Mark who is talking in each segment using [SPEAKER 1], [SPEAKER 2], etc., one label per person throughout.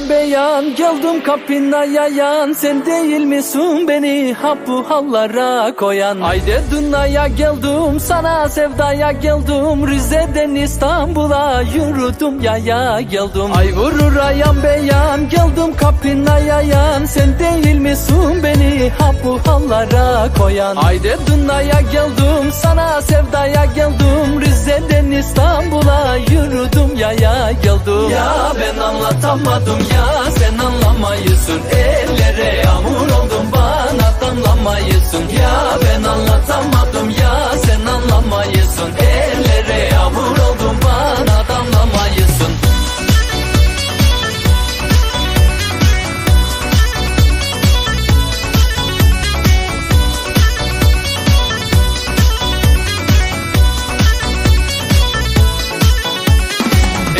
[SPEAKER 1] beyan Geldim kapına yayan Sen değil misin beni ha bu hallara koyan? Haydi dünyaya geldim sana sevdaya geldim. Rize'den İstanbul'a yürüdüm yaya geldim. Ay vurur ayan beyan Geldim kapına yayan Sen değil misin beni ha bu hallara koyan? Haydi dünyaya geldim sana sevdaya geldim. Rize'den İstanbul'a yürüdüm yaya geldim Ya ben anlatamadım ya sen anlamayısın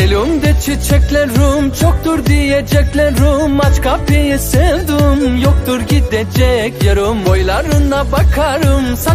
[SPEAKER 1] Elimde çiçeklerim çoktur diyeceklerim Aç kapıyı sevdim yoktur gidecek yarım. Boylarına bakarım saçı